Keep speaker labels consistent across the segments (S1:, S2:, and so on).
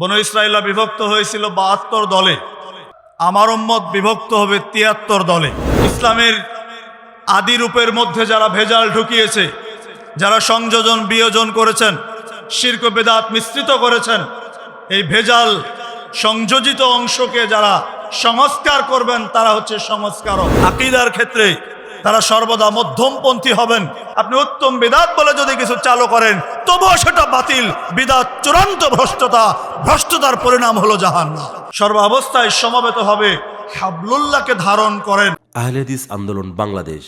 S1: বন ইসরায়েলা বিভক্ত হয়েছিল বাহাত্তর দলে। আমার উম্মত বিভক্ত হবে তিয়াত্তর দলে। ইসলামের আদি রূপের মধ্যে যারা ভেজাল ঢুকিয়েছে, যারা সংযোজন, বিয়োজন করেছেন, শির্ক, বেদাত মিশ্রিত করেছেন, এই ভেজাল সংযোজিত অংশকে যারা সংস্কার করবেন, তারা হচ্ছে সংস্কারক। আকিদার ক্ষেত্রে তারা সর্বদা মধ্যমপন্থী হবেন। আপনি উত্তম বিদাত বলে যদি কিছু চালু করেন তবুও সেটা বাতিল। বিদাত চূড়ান্ত ভ্রষ্টতা ভ্রষ্টতার পরিণাম হলো জাহান্না সর্বাবস্থায় সমবেত হবে হাবলুল্লাহকে ধারণ করেন।
S2: আহলেদিস আন্দোলন বাংলাদেশ।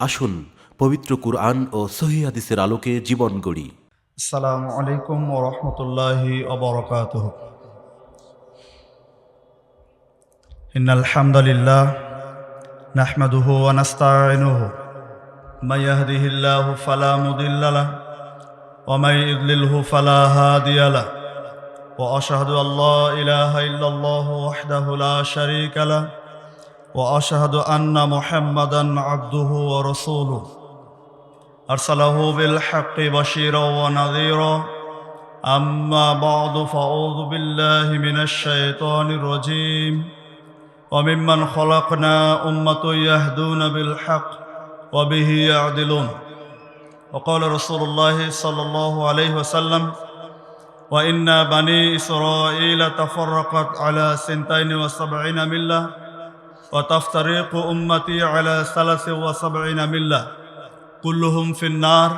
S2: আসুন পবিত্র কুরআন ও সহি আলোকে জীবন গড়ি।
S1: সালাম আলাইকুম ও রহমতুল্লাহ ওয়া نحمده ونستعينه من يهده الله فلا مضل له ومن يضلله فلا هادي له واشهد ان لا اله الا الله وحده لا شريك له واشهد ان محمدا عبده ورسوله ارسله بالحق بشيرا ونذيرا اما بعد فاعوذ بالله من الشيطان الرجيم وممن خلقنا أمة يهدون بالحق وبه يعدلون. وقال رسول الله صلى الله عليه وسلم وإن بني إسرائيل تفرقت على سنتين وسبعين ملة وتفترق أمتي على ثلاث وسبعين ملة كلهم في النار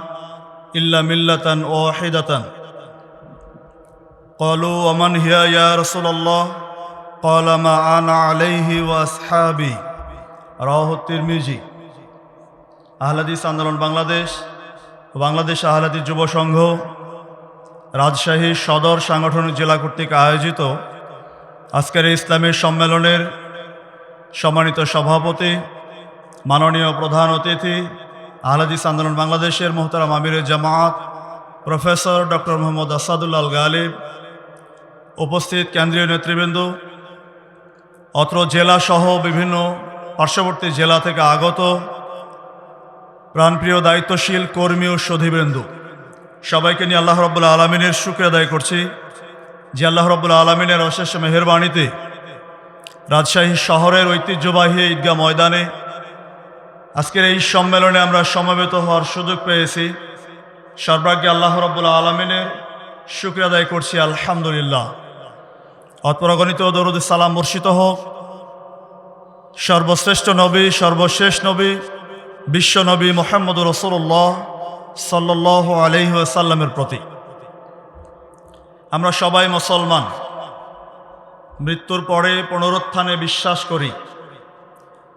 S1: إلا ملة واحدة. قالوا ومن هي يا رسول الله؟ قال ما أنا عليه وأصحابي রাহ তিরমিজি আহলাদিস আন্দোলন বাংলাদেশ ও বাংলাদেশ আহলাদিস যুব সংঘ রাজশাহী সদর সাংগঠনিক জেলা কর্তৃক আয়োজিত আজকের এই ইসলামের সম্মেলনের সম্মানিত সভাপতি মাননীয় প্রধান অতিথি আহলাদিস আন্দোলন বাংলাদেশের মোহতারাম আমিরের জামাত প্রফেসর ডক্টর মোহাম্মদ আসাদুল্লাল গালিব উপস্থিত কেন্দ্রীয় নেতৃবৃন্দ অত্র জেলা সহ বিভিন্ন পার্শ্ববর্তী জেলা থেকে আগত প্রাণপ্রিয় দায়িত্বশীল কর্মী ও সধীবৃন্দ সবাইকে নিয়ে আল্লাহ রব্বুল্লা আলমিনের শুক্রিয়া আদায় করছি। যে আল্লাহ রব্বুল্লা আলমিনের অশেষ মেহরবাণীতে রাজশাহী শহরের ঐতিহ্যবাহী ঈদগাহ ময়দানে আজকের এই সম্মেলনে আমরা সমবেত হওয়ার সুযোগ পেয়েছি। সর্বাগ্যে আল্লাহ রব্বুল্লা আলমিনের শুক্রিয়া আদায় করছি, আলহামদুলিল্লাহ। অৎপরগণিত দরুদ সালাম বর্ষিত হোক। সর্বশ্রেষ্ঠ নবী, সর্বশেষ নবী, বিশ্ব নবী মোহাম্মদ রসুল্লাহ সাল্লাহ আলহিসাল্লামের প্রতি আমরা সবাই মুসলমান। মৃত্যুর পরে পুনরুত্থানে বিশ্বাস করি।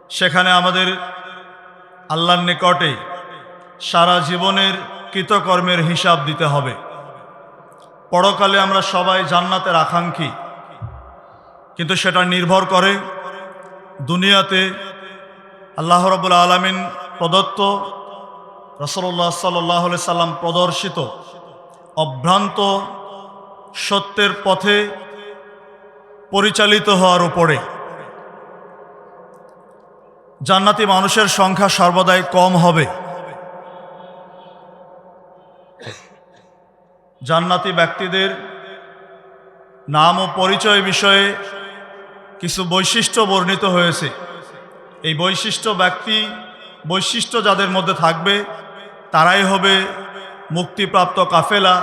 S1: সেখানে আমাদের আল্লাহর নিকটে সারা জীবনের কৃতকর্মের হিসাব দিতে হবে। পরকালে আমরা সবাই জান্নাতের আকাঙ্ক্ষী। কিন্তু সেটা নির্ভর করে দুনিয়াতে আল্লাহ রবুল আলমিন প্রদত্ত রসল্লাহ সাল্লাহ সাল্লাম প্রদর্শিত অভ্রান্ত সত্যের পথে পরিচালিত হওয়ার উপরে। জান্নাতি মানুষের সংখ্যা সর্বদাই কম হবে। জান্নাতি ব্যক্তিদের নাম ও পরিচয় বিষয়ে কিছু বৈশিষ্ট্য বর্ণিত হয়েছে। এই বৈশিষ্ট্য ব্যক্তি, বৈশিষ্ট্য যাদের মধ্যে থাকবে, তারাই হবে মুক্তিপ্রাপ্ত কাফেলা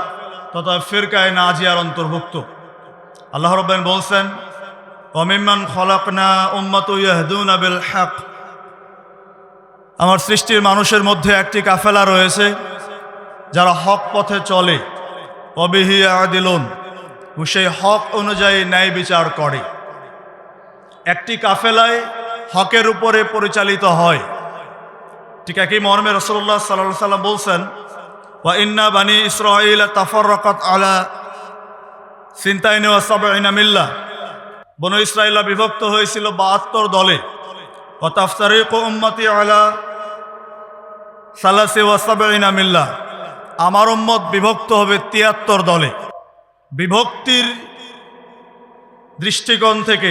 S1: তথা ফেরকায় নাজিয়ার অন্তর্ভুক্ত। আল্লাহ রব্বান বলছেন অমিমান খলাকনা উম্মত ইয়াহদুন আবিল হক আমার সৃষ্টির মানুষের মধ্যে একটি কাফেলা রয়েছে, যারা হক পথে চলে। অবিহি আদিলুন, ও সেই হক অনুযায়ী ন্যায় বিচার করে। একটি কাফেলায় হকের উপরে পরিচালিত হয়। ঠিক একই মর্মে রসল্লাহ সাল্লাহ সাল্লাম বলছেন, ওয়া ইন্না বানি ইসরাইল তাফর রকত আলা সিন্তাইন ওয়াসাবাইনা মিল্লা। বন ইসরাইলা বিভক্ত হয়েছিল বাহাত্তর দলে। ও উম্মতি আলা সালাসি ওয়াসাবাইনা মিল্লা। আমার উম্মত বিভক্ত হবে তিয়াত্তর দলে। বিভক্তির দৃষ্টিকোণ থেকে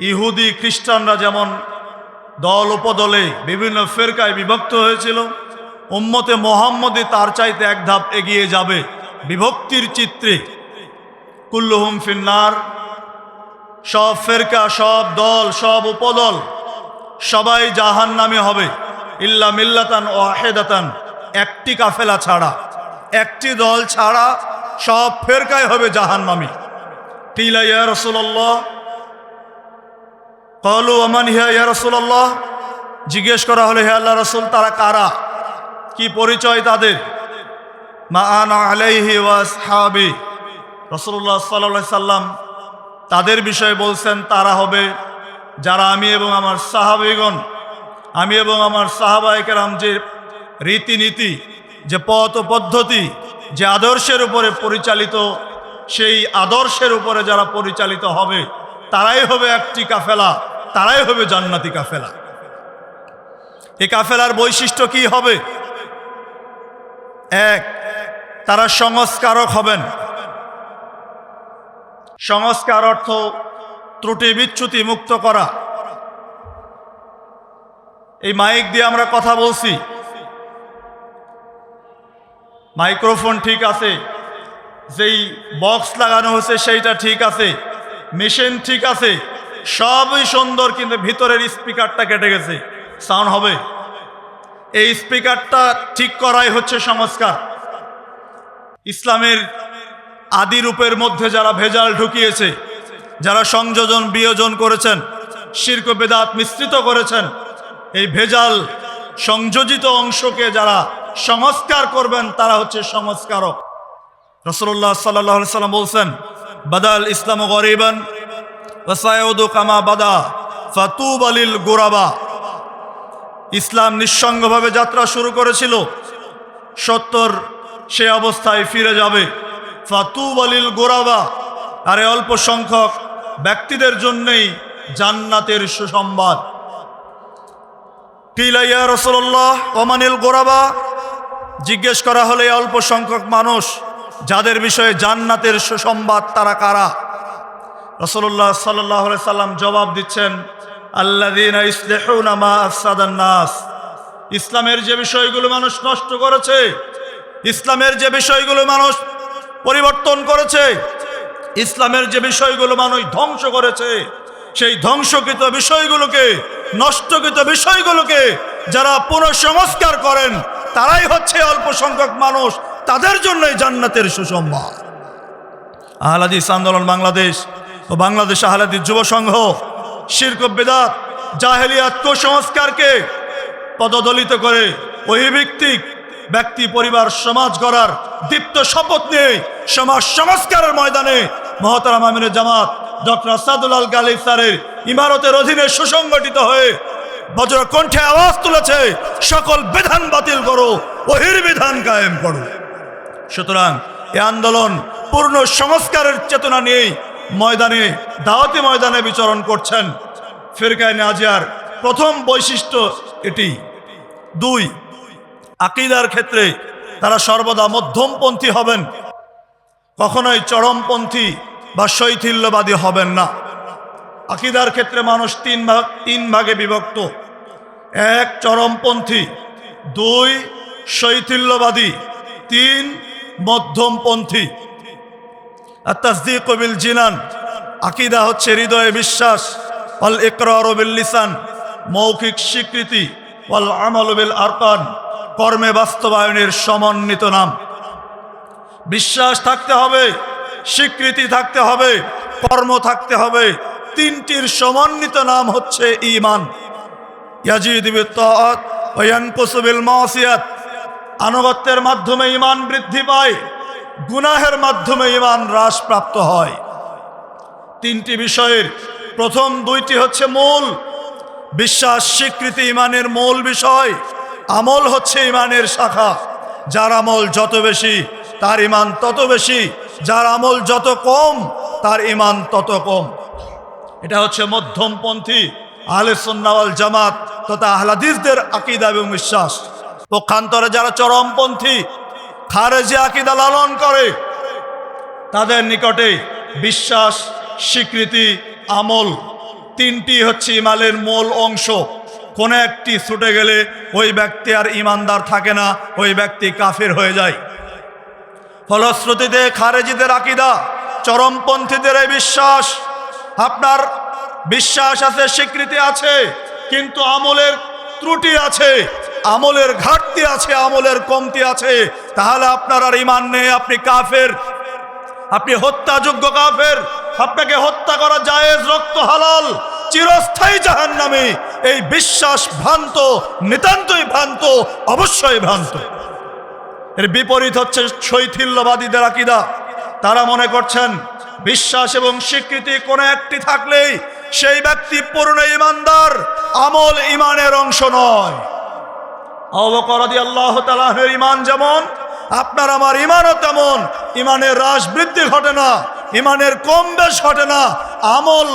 S1: ইহুদি খ্রিস্টানরা যেমন দল উপদলে বিভিন্ন ফেরকায় বিভক্ত হয়েছিল, উম্মতে মোহাম্মদে তার চাইতে এক ধাপ এগিয়ে যাবে বিভক্তির চিত্রে। কুল্লুহুম ফিন্নার, সব ফেরকা, সব দল, সব উপদল, সবাই জাহান নামে হবে, ইল্লা মিল্লাতান ও আহেদাতান একটি কাফেলা ছাড়া। একটি দল ছাড়া সব ফেরকায় হবে জাহান নামী। কিলা ইয়া রসুল্লাহ কলু আমান হিয়া ইয়া রসুল্লাহ জিজ্ঞেস করা হলো, হে আল্লাহ রসুল, তারা কারা? কি পরিচয় তাদের? মা আনা আলাইহি ওয়াস রসুল্লাহ সাল্লাহ সাল্লাম তাদের বিষয়ে বলছেন, তারা হবে যারা আমি এবং আমার সাহাবিগণ, আমি এবং আমার সাহাবাহিকেরাম যে রীতিনীতি, যে পথ পদ্ধতি, যে আদর্শের উপরে পরিচালিত, সেই আদর্শের উপরে যারা পরিচালিত হবে, তারাই হবে একটি কাফেলা। তারাই হবে জান্নাতি কাফেলা। এই কাফেলার বৈশিষ্ট্য কি হবে? এক, তারা সংস্কারক হবেন। সংস্কার অর্থ ত্রুটি বিচ্যুতি মুক্ত করা। এই মাইক দিয়ে আমরা কথা বলছি। মাইক্রোফোন ঠিক আছে, যেই বক্স লাগানো হয়েছে সেইটা ঠিক আছে, মেশিন ঠিক আছে সবই সুন্দর, কিন্তু ভিতরের স্পিকারটা কেটে গেছে। সাউন্ড হবে? এই স্পিকারটা ঠিক করাই হচ্ছে সংস্কার। ইসলামের আদি রূপের মধ্যে যারা ভেজাল ঢুকিয়েছে, যারা সংযোজন, বিয়োজন করেছেন, শির্ক, বেদাত মিশ্রিত করেছেন, এই ভেজাল সংযোজিত অংশকে যারা সংস্কার করবেন, তারা হচ্ছে সংস্কারক। রসল্লাহ সাল্লাহ সাল্লাম বলছেন, বাদাল ইসলাম গরিবান ওসায়দু কামা বাদা, ফাতুব আলিল গোরাবা। ইসলাম নিঃসঙ্গভাবে যাত্রা শুরু করেছিল। সত্তর সে অবস্থায় ফিরে যাবে। ফাতুব আলিল গোরাবা, আরে অল্প সংখ্যক ব্যক্তিদের জন্যেই জান্নাতের সুসংবাদ। কিলাইয়া রসল্লাহ ওমানিল গোরাবা? জিজ্ঞেস করা হলে অল্প সংখ্যক মানুষ, যাদের বিষয়ে জান্নাতের সুসংবাদ তারা কারা? রসল্লাহ সাল্লাহ সাল্লাম জবাব দিচ্ছেন আল্লাহ ইসলামের যে বিষয়গুলো মানুষ নষ্ট করেছে, ইসলামের যে বিষয়গুলো মানুষ পরিবর্তন করেছে, ইসলামের যে বিষয়গুলো মানুষ ধ্বংস করেছে, সেই ধ্বংসকৃত বিষয়গুলোকে, নষ্টকৃত বিষয়গুলোকে যারা পুনঃসংস্কার করেন, তারাই হচ্ছে অল্প সংখ্যক মানুষ, তাদের জন্যই জান্নাতের সুসংবাদ। আহলাদিস আন্দোলন বাংলাদেশ ও বাংলাদেশ আহলাদিস যুব সংঘ, শির্ক বেদাত, জাহেলিয়াত কুসংস্কারকে পদদলিত করে অভিভিত্তিক ব্যক্তি, পরিবার, সমাজ গড়ার দীপ্ত শপথ নিয়ে সমাজ সংস্কারের ময়দানে মহতারাম আমিনের জামাত ডক্টর আসাদুল আল গালিব স্যারের ইমারতের অধীনে সুসংগঠিত হয়ে বজ্র কণ্ঠে আওয়াজ তুলেছে, সকল বিধান বাতিল করো ওহির বিধান কায়েম করো। সুতরাং এ আন্দোলন পূর্ণ সংস্কারের চেতনা নিয়েই ময়দানে, দাওয়াতি ময়দানে বিচরণ করছেন ফেরকায় নাজিয়ার প্রথম বৈশিষ্ট্য এটি। দুই, আকিদার ক্ষেত্রে তারা সর্বদা মধ্যমপন্থী হবেন। কখনোই চরমপন্থী বা শৈথিল্যবাদী হবেন না। আকিদার ক্ষেত্রে মানুষ তিন ভাগ, তিন ভাগে বিভক্ত। এক, চরমপন্থী। দুই, শৈথিল্যবাদী। তিন, মধ্যমপন্থী। আর তাসদিক বিল জিনান। আকিদা হচ্ছে হৃদয়ে বিশ্বাস। অল ইকরার বিল লিসান। মৌখিক স্বীকৃতি। অল আমল বিল আরকান। কর্মে বাস্তবায়নের সমন্বিত নাম। বিশ্বাস থাকতে হবে, স্বীকৃতি থাকতে হবে, কর্ম থাকতে হবে। তিনটির সমন্বিত নাম হচ্ছে ইমান আনুগত্যের মাধ্যমে ইমান বৃদ্ধি পায়। গুনাহের মাধ্যমে ইমান হ্রাস প্রাপ্ত হয়। তিনটি বিষয়ের প্রথম দুইটি হচ্ছে মূল। বিশ্বাস, স্বীকৃতি ইমানের মূল বিষয়। আমল হচ্ছে ইমানের শাখা। যার আমল যত বেশি, তার ইমান তত বেশি। যার আমল যত কম, তার ইমান তত কম। এটা হচ্ছে মধ্যমপন্থী আহলে সুন্নাওয়াল জামাত তথা আহলাদিসদের আকিদা এবং বিশ্বাস। পক্ষান্তরে যারা চরমপন্থী খারেজি আকিদা লালন করে। তাদের নিকটে বিশ্বাস, স্বীকৃতি, আমল তিনটি হচ্ছে ইমানের মূল অংশ। কোন একটি ছুটে গেলে ওই ব্যক্তি আর ইমানদার থাকে না, ওই ব্যক্তি কাফের হয়ে যায়। ফলশ্রুতিতে খারেজিদের আকিদা, চরমপন্থীদের এই বিশ্বাস। আপনার বিশ্বাস আছে, স্বীকৃতি আছে, কিন্তু আমলের ত্রুটি আছে। আমলের ঘাটতি আছে, আমলের কমতি আছে। তাহলে আপনার আর ইমান নেই, আপনি কাফের। আপনি হত্যাযোগ্য কাফের। আপনাকে হত্যা করা জায়েজ রক্ত হালাল, চিরস্থায়ী জাহান নামে এই বিশ্বাস ভ্রান্ত, নিতান্তই ভ্রান্ত, অবশ্যই ভ্রান্ত। এর বিপরীত হচ্ছে শৈথিল্যবাদীদের আকিদা। তারা মনে করছেন, বিশ্বাস এবং স্বীকৃতি কোনো একটি থাকলেই সেই ব্যক্তি পূর্ণ ইমানদার আমল ইমানের অংশ নয়। আল্লাহ তালাহের ইমান যেমন, আপনার আমার ইমানও তেমন। ইমানের হ্রাস বৃদ্ধি ঘটে না ইমানের কম বেশ ঘটে না। আমল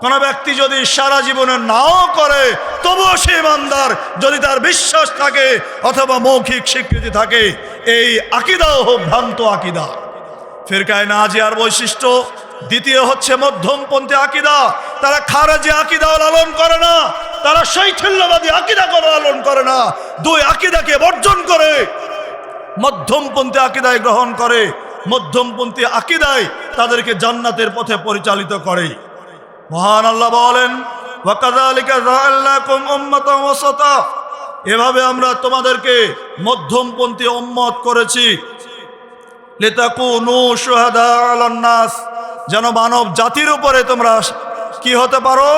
S1: কোন ব্যক্তি যদি সারা জীবনে নাও করে, তবুও সে ইমানদার যদি তার বিশ্বাস থাকে অথবা মৌখিক স্বীকৃতি থাকে, এই আকিদাও হোক, ভ্রান্ত আকিদা। ফিরকায় নাজিয়ার বৈশিষ্ট্য, দ্বিতীয় হচ্ছে মধ্যমপন্থী আকিদা। তারা খারাজি আকিদাও লালন করে না। তারা সেই শৈথিল্যবাদী আকিদা লালন করে না। দুই আকিদাকে বর্জন করে, মধ্যমপন্থী আকিদায় গ্রহণ করে, মধ্যমপন্থী আকিদায় তাদেরকে জান্নাতের পথে পরিচালিত করে। মহান আল্লাহ বলেন এভাবে আমরা তোমাদেরকে মধ্যমপন্থী উম্মত করেছি। যেন মানব জাতির উপরে তোমরা কি হতে পারো?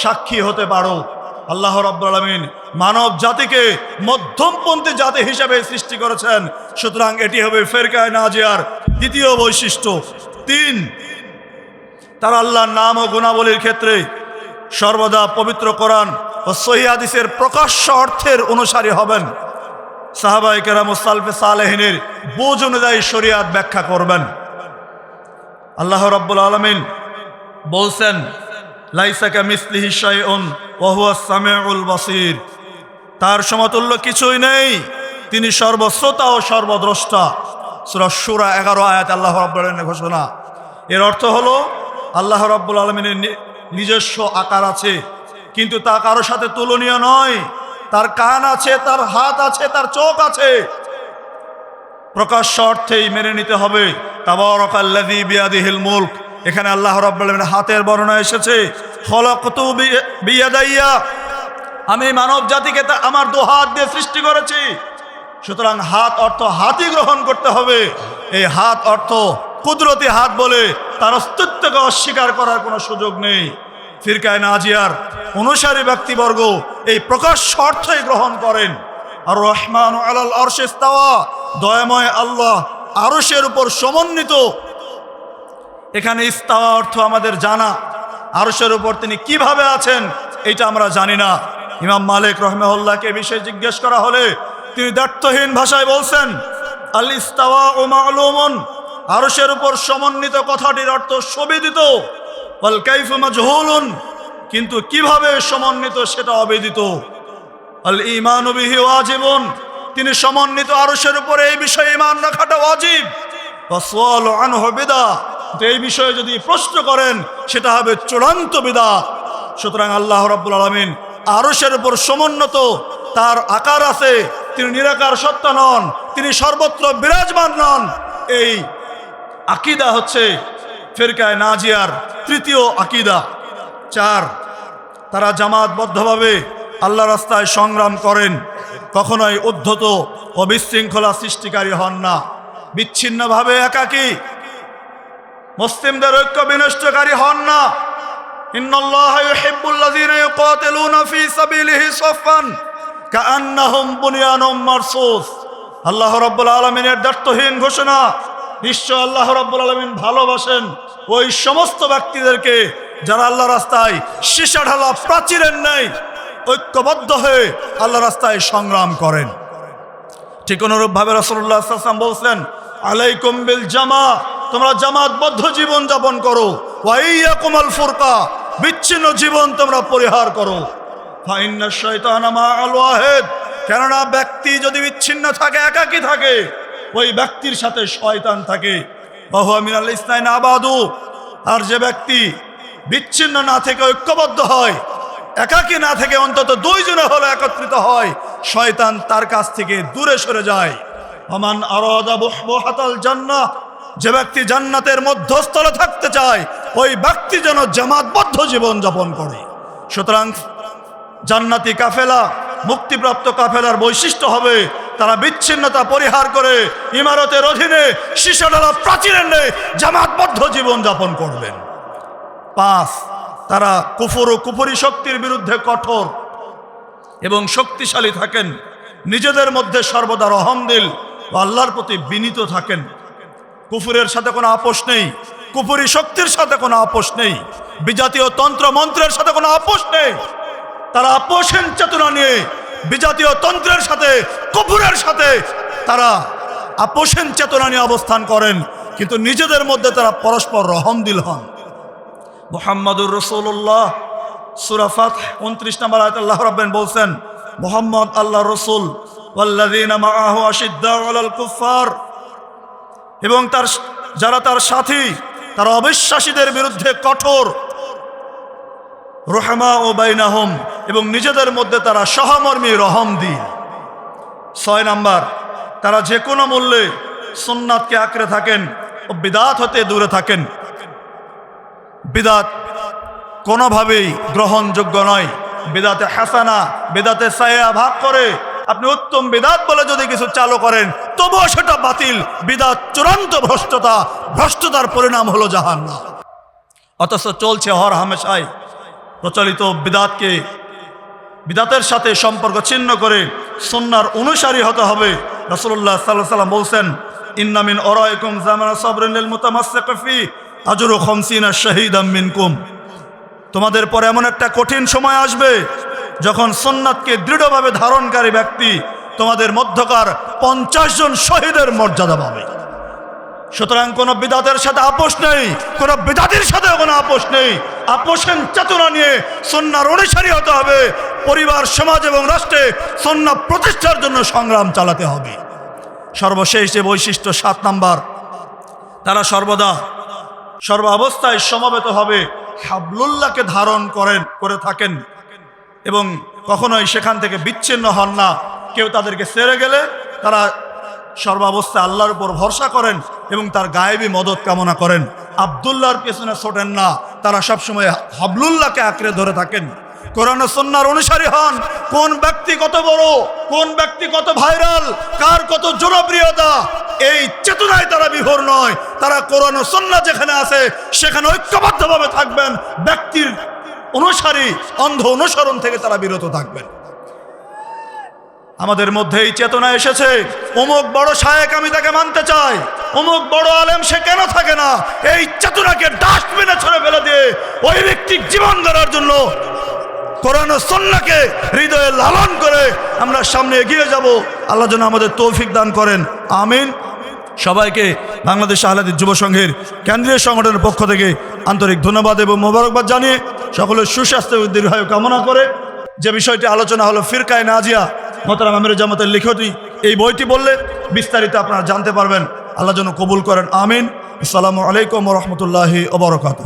S1: সাক্ষী হতে পারো। আল্লাহ রাব্বুল মানব জাতিকে মধ্যমপন্থী জাতি হিসাবে সৃষ্টি করেছেন। সুতরাং এটি হবে ফেরকায় নাজিয়ার দ্বিতীয় বৈশিষ্ট্য। তিন, তারা আল্লাহর নাম ও গুণাবলীর ক্ষেত্রে সর্বদা পবিত্র কোরআন ও সহি হাদিসের প্রকাশ্য অর্থের অনুসারী হবেন। সাহাবাই কেরাম সালফে সালেহিনের বোঝ অনুযায়ী শরিয়াত ব্যাখ্যা করবেন। আল্লাহ রব্বুল আলমিন বলছেন সামিউল তার সমতুল্য কিছুই নেই। তিনি সর্বশ্রোতা ও সর্বদ্রষ্টা। সূরা এগারো আয়াত আল্লাহ রাব্বুল ঘোষণা। এর অর্থ হলো, আল্লাহ রাব্বুল আলমিনের নিজস্ব আকার আছে। কিন্তু তা কারও সাথে তুলনীয় নয়। তার কান আছে, তার হাত আছে, তার চোখ আছে। প্রকাশ্য অর্থেই মেনে নিতে হবে। তাবারাকাল্লাযী বিয়াদিহিল মুলক। এখানে আল্লাহ আলামিনের হাতের বর্ণনা এসেছে, খলাকতু বি- বিয়াদাইয়া আমি মানব জাতিকে তা আমার দু হাত দিয়ে সৃষ্টি করেছি। সুতরাং হাত অর্থ হাতই গ্রহণ করতে হবে। এই হাত অর্থ কুদরতি হাত বলে তার অস্তিত্বকে অস্বীকার করার কোনো সুযোগ নেই। ফিরকায় নাজিয়ার অনুসারী ব্যক্তিবর্গ এই প্রকাশ্য অর্থই গ্রহণ করেন। আর রহমান আলাল দয়াময় আল্লাহ আরশের উপর সমন্বিত এখানে ইস্তাওয়া অর্থ আমাদের জানা। আরশের উপর তিনি কীভাবে আছেন এটা আমরা জানি না। ইমাম মালিক রহমেউল্লাহকে বিষয়ে জিজ্ঞেস করা হলে তিনি দ্ব্যর্থহীন ভাষায় বলছেন, আল ইস্তাওয়া ও মালুমন। আরশের উপর সমন্বিত কথাটির অর্থ সুবিদিত। ওয়াল কাইফু মাজহুলুন। কিন্তু কীভাবে সমন্বিত সেটা অবেদিত। আল ইমান বিহি ওয়াজিবুন। তিনি সমন্বিত আরশের উপরে এই বিষয়ে ইমান রাখাটা ওয়াজিব। ওয়াসওয়ালু আনহু বিদা। এই বিষয়ে যদি প্রশ্ন করেন, সেটা হবে চূড়ান্ত বিদা সুতরাং আল্লাহ রাব্বুল আলামিন আরশের উপর সমুন্নত, তার আকার আছে, তিনি নিরাকার সত্তা নন, তিনি সর্বত্র বিরাজমান নন। এই আকিদা হচ্ছে ফেরকায় নাজিয়ার তৃতীয় আকিদা। চার, তারা জামাতবদ্ধভাবে আল্লাহ রাস্তায় সংগ্রাম করেন, কখনোই উদ্ধত ও বিশৃঙ্খলা সৃষ্টিকারী হন না। বিচ্ছিন্নভাবে একাকী মুসলিমদের ঐক্য বিনষ্টকারী হন না। আলামিনের ঘোষণা, নিশ্চয় আলামিন ভালোবাসেন ওই সমস্ত ব্যক্তিদেরকে যারা আল্লাহ রাস্তায় সীসা ঢালা প্রাচীরের নেই ঐক্যবদ্ধ হয়ে আল্লাহ রাস্তায় সংগ্রাম করেন। ঠিক অনুরূপভাবে রসল্লাহ সাল্লাম বলছেন, আলাইকুম বিল জামা। তোমরা জামাতবদ্ধ জীবন যাপন করো। ওয়াইয়াকুম আল ফুরকা, বিচ্ছিন্ন জীবন তোমরা পরিহার করো। আল ওয়াহিদ, কেননা ব্যক্তি যদি বিচ্ছিন্ন থাকে, একাকী থাকে, ওই ব্যক্তির সাথে শয়তান থাকে। বহু মিনাল ইসনাইন আবাদু, আর যে ব্যক্তি বিচ্ছিন্ন না থেকে ঐক্যবদ্ধ হয়, একাকী না থেকে অন্তত দুইজনে হলো একত্রিত হয়, শয়তান তার কাছ থেকে দূরে সরে যায়। আরাদা বুহবুহাতাল জান্নাহ যে ব্যক্তি জান্নাতের মধ্যস্থলে থাকতে চায়, ওই ব্যক্তি যেন জামাতবদ্ধ জীবন যাপন করে। সুতরাং জান্নাতি কাফেলা, মুক্তিপ্রাপ্ত কাফেলার বৈশিষ্ট্য হবে তারা বিচ্ছিন্নতা পরিহার করে ইমারতের অধীনে শিশাডালা প্রাচীরের নেই জামাতবদ্ধ জীবন যাপন করবেন। পাঁচ, তারা কুফর ও কুফরি শক্তির বিরুদ্ধে কঠোর এবং শক্তিশালী থাকেন। নিজেদের মধ্যে সর্বদা রহমদিল ও আল্লাহর প্রতি বিনীত থাকেন। কুফুরের সাথে কোনো আপোষ নেই। কুফুরি শক্তির সাথে কোনো আপোষ নেই। বিজাতীয় তন্ত্র মন্ত্রের সাথে কোনো আপোষ নেই। তারা আপোষেন চেতনা নিয়ে বিজাতীয় তন্ত্রের সাথে, কুফুরের সাথে তারা আপোষেন চেতনা নিয়ে অবস্থান করেন। কিন্তু নিজেদের মধ্যে তারা পরস্পর রহমদিল হন। মোহাম্মদুর রসুল্লাহ সুরাফাত উনত্রিশ নম্বর আয়ত আল্লাহ রাব্বেন বলছেন, মোহাম্মদ আল্লাহ রসুল, ওয়াল্লাযীনা মাআহু আশিদ্দাউ আলাল কুফার এবং তার যারা তার সাথী, তারা অবিশ্বাসীদের বিরুদ্ধে কঠোর রহমা ও বাইনাহম এবং নিজেদের মধ্যে তারা সহমর্মী রহম দিন। ছয় নাম্বার, তারা যে কোনো মূল্যে সুন্নাতকে আঁকড়ে থাকেন ও বিদাত হতে দূরে থাকেন। বিদাত কোনোভাবেই গ্রহণযোগ্য নয়। বেদাতে হাসানা, বেদাতে সায়া ভাগ করে আপনি উত্তম বেদাত বলে যদি কিছু চালু করেন, তবুও সেটা বাতিল। বিদাত চূড়ান্ত ভ্রষ্টতা, ভ্রষ্টতার পরিণাম হলো জাহান্না অথচ চলছে হর হামেশাই। প্রচলিত বিদাতকে বিদাতের সাথে সম্পর্ক ছিন্ন করে সন্ন্যার অনুসারী হতে হবে। রসুল্লাহ সাল্লাহ সাল্লাম বলছেন ইন্নামিন অরায়কুম জামানা সবরিল মুতামাসসাকাফি আজরু খমসিনা শাহিদাম মিনকুম। তোমাদের পর এমন একটা কঠিন সময় আসবে যখন সোননাথকে দৃঢ়ভাবে ধারণকারী ব্যক্তি, তোমাদের মধ্যকার পঞ্চাশ জন শহীদের মর্যাদা পাবে। সুতরাং কোনো বিদাতের সাথে আপোষ নেই, কোনো বিদাতের সাথে কোনো আপোষ নেই। আপোষের চেতনা নিয়ে সন্ন্যার অনুসারী হতে হবে। পরিবার, সমাজ এবং রাষ্ট্রে সন্না প্রতিষ্ঠার জন্য সংগ্রাম চালাতে হবে। সর্বশেষ যে বৈশিষ্ট্য সাত নাম্বার, তারা সর্বদা, সর্বাবস্থায় সমবেত হবে হাবলুল্লাহকে ধারণ করেন, করে থাকেন। এবং কখনোই সেখান থেকে বিচ্ছিন্ন হন না। কেউ তাদেরকে সেরে গেলে তারা সর্বাবস্থায় আল্লাহর উপর ভরসা করেন এবং তার গায়েবী মদত কামনা করেন। আবদুল্লাহর পেছনে ছোটেন না, তারা সবসময় হাবলুল্লাহকে আঁকড়ে ধরে থাকেন। কোরআন সন্ন্যার অনুসারী হন, কোন ব্যক্তি কত বড়, কোন ব্যক্তি কত ভাইরাল, কার কত জনপ্রিয়তা, এই চেতনায় তারা বিভোর নয়। তারা কোরআন সন্না যেখানে আছে, সেখানে ঐক্যবদ্ধভাবে থাকবেন, ব্যক্তির অনুসারী, অন্ধ অনুসরণ থেকে তারা বিরত থাকবেন। আমাদের মধ্যে এই চেতনা এসেছে, অমুক বড় শায়েক আমি তাকে মানতে চাই, অমুক বড় আলেম সে কেন থাকে না? এই চেতনাকে ডাস্টবিনে ছড়ে ফেলে দিয়ে ওই ব্যক্তি জীবন গড়ার জন্য কোরআন সন্নাকে হৃদয়ে লালন করে আমরা সামনে এগিয়ে যাব। আল্লাহ যেন আমাদের তৌফিক দান করেন। আমিন। সবাইকে বাংলাদেশ আহলাদের যুব সংঘের কেন্দ্রীয় সংগঠনের পক্ষ থেকে আন্তরিক ধন্যবাদ এবং মোবারকবাদ জানিয়ে সকলের সুস্বাস্থ্য দীর্ঘায়ু কামনা করে যে বিষয়টি আলোচনা হলো ফিরকায় নাজিয়া মোতারাম আমির জামাতের লিখতি। এই বইটি বললে বিস্তারিত আপনারা জানতে পারবেন। আল্লাহ যেন কবুল করেন। আমিন। আসসালামু আলাইকুম রহমতুল্লাহি ওবরকাত